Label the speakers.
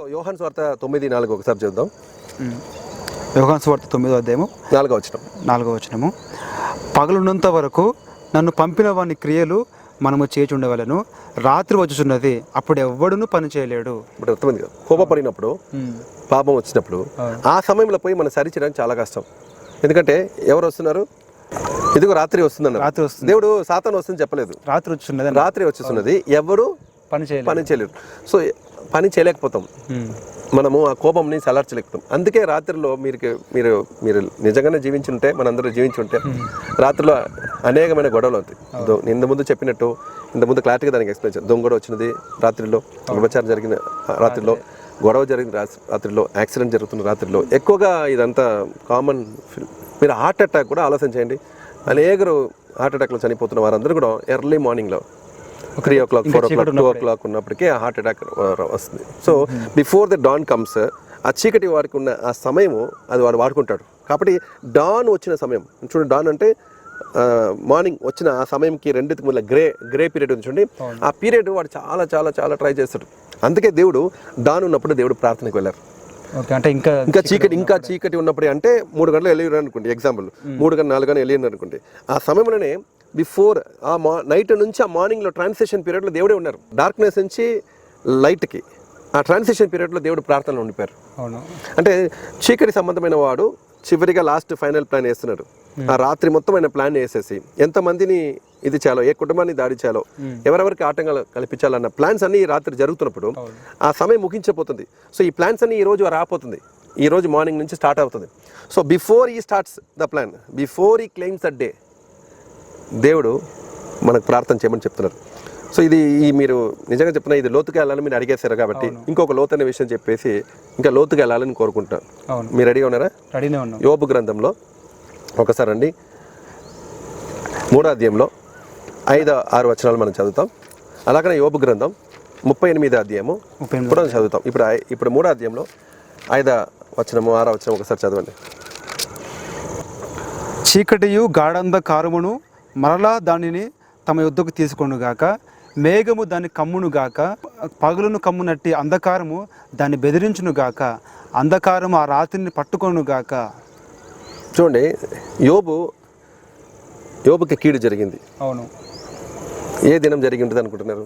Speaker 1: So యోహాన్ స్వార్త తొమ్మిది నాలుగు ఒకసారి చూద్దాం.
Speaker 2: యోగాన్ స్వార్థ తొమ్మిదో అధ్యాయము.
Speaker 1: నాలుగో వచ్చిన
Speaker 2: నాలుగో వచనము. పగలున్నంత వరకు నన్ను పంపిన వాని క్రియలు మనము చేచి ఉండవలను రాత్రి వచ్చుచున్నది అప్పుడు ఎవ్వడును పని చేయలేడు.
Speaker 1: ఇప్పుడు అర్థమైంది కదా? కోపపడినప్పుడు పాపం వచ్చినప్పుడు ఆ సమయంలో పోయి మనం సరిచేయడానికి చాలా కష్టం. ఎందుకంటే ఎవరు వస్తున్నారు? ఇదిగో రాత్రి వస్తుందన్నారు.
Speaker 2: రాత్రి వస్తుంది.
Speaker 1: దేవుడు సాతాను వస్తుంది చెప్పలేదు.
Speaker 2: రాత్రి వచ్చున్నది
Speaker 1: రాత్రి వచ్చేస్తున్నది ఎవరు
Speaker 2: పని చేయలేదు.
Speaker 1: పని చేయలేరు సో పని చేయలేకపోతాం. మనము ఆ కోపంని చల్లార్చలేకపోతాం అందుకే రాత్రిలో మీరు మీరు మీరు నిజంగానే జీవించి ఉంటే మనందరూ జీవించి ఉంటే రాత్రిలో అనేకమైన గొడవలు అవుతాయి. ఇంత ముందు చెప్పినట్టు ఇంత ముందు క్లారిటీగా దానికి ఎక్స్ప్లెయిన్ చేయాలి దొంగ వచ్చినది రాత్రిలో విభచారం జరిగిన రాత్రిలో గొడవ జరిగిన రాత్రిలో యాక్సిడెంట్ జరుగుతున్న రాత్రిలో ఎక్కువగా ఇదంతా కామన్ మీరు హార్ట్ అటాక్ కూడా ఆలోచన చేయండి. అనేకరు హార్ట్ అటాక్లో చనిపోతున్న వారందరూ కూడా early మార్నింగ్లో three o'clock four o'clock two o'clock ఉన్నప్పటికీ హార్ట్ అటాక్ వస్తుంది. So before the dawn comes ఆ చీకటి వారికి ఉన్న ఆ సమయము అది వాడు వాడుకుంటాడు. కాబట్టి డాన్ వచ్చిన సమయం చూడండి డాన్ అంటే మార్నింగ్ వచ్చిన ఆ సమయంకి రెండింటికి మళ్ళీ గ్రే గ్రే పీరియడ్ ఉంది చూడండి. ఆ పీరియడ్ వాడు చాలా చాలా చాలా ట్రై చేస్తాడు. అందుకే దేవుడు డాన్ ఉన్నప్పుడు దేవుడు ప్రార్థనకు వెళ్ళారు.
Speaker 2: అంటే ఇంకా
Speaker 1: ఇంకా చీకటి ఇంకా చీకటి ఉన్నప్పుడు అంటే మూడు గంటలు వెళ్ళి అనుకోండి ఎగ్జాంపుల్ మూడు గంటలు నాలుగు గంటలు వెళ్ళి అనుకోండి ఆ సమయంలోనే బిఫోర్ ఆ మా నైట్ నుంచి ఆ మార్నింగ్లో ట్రాన్సిషన్ పీరియడ్లో దేవుడే ఉన్నారు. డార్క్నెస్ నుంచి లైట్కి. ఆ ట్రాన్సిషన్ పీరియడ్లో దేవుడు ప్రార్థనలో ఉండిపోయారు.
Speaker 2: అవును.
Speaker 1: అంటే చీకటి సంబంధమైన వాడు చివరిగా లాస్ట్ ఫైనల్ ప్లాన్ వేస్తున్నాడు. ఆ రాత్రి మొత్తం ఆయన ప్లాన్ వేసేసి ఎంతమందిని ఇది చేయాలో ఏ కుటుంబాన్ని దాడి చేయాలో ఎవరెవరికి ఆటంకాలు కల్పించాలన్న ప్లాన్స్ అన్ని ఈ రాత్రి జరుగుతున్నప్పుడు ఆ సమయం ముగించబోతుంది. సో ఈ ప్లాన్స్ అన్ని ఈ రోజు రాపోతుంది ఈ రోజు మార్నింగ్ నుంచి స్టార్ట్ అవుతుంది. సో బిఫోర్ ఈ స్టార్ట్స్ ద ప్లాన్. బిఫోర్ ఈ క్లెయిమ్స్ దట్ డే. దేవుడు మనకు ప్రార్థన చేయమని చెప్తున్నారు. సో ఇది ఈ మీరు నిజంగా చెప్తున్నా ఇది లోతుగా వెళ్ళాలని మీరు అడిగేశారు కాబట్టి ఇంకొక లోతైన విషయం చెప్పేసి ఇంకా లోతుగా వెళ్ళాలని కోరుకుంటాను
Speaker 2: అవును.
Speaker 1: మీరు రెడీగా ఉన్నారా?
Speaker 2: రెడీనే ఉన్నాం.
Speaker 1: యోబు గ్రంథంలో ఒకసారి అండి మూడో అధ్యాయంలో ఐదు ఆరు వచనాలు మనం చదువుతాం. అలాగనే యోబు గ్రంథం ముప్పై ఎనిమిది అధ్యాయము. ఇప్పుడు చదువుతాం. ఇప్పుడు ఇప్పుడు మూడో అధ్యాయంలో ఐదో వచనము ఆరో వచనం ఒకసారి చదవండి.
Speaker 2: చీకటియు గాఢంధకారమును మరలా దానిని తమ యుద్ధకు తీసుకొనుగాక మేఘము దాన్ని కమ్మునుగాక పగులును కమ్మునట్టి అంధకారము దాన్ని బెదిరించునుగాక అంధకారము ఆ రాత్రిని పట్టుకొనుగాక
Speaker 1: చూడండి యోబు యోబుకి కీడు జరిగింది.
Speaker 2: అవును.
Speaker 1: ఏ దినం జరిగి ఉంటుంది అనుకుంటున్నారు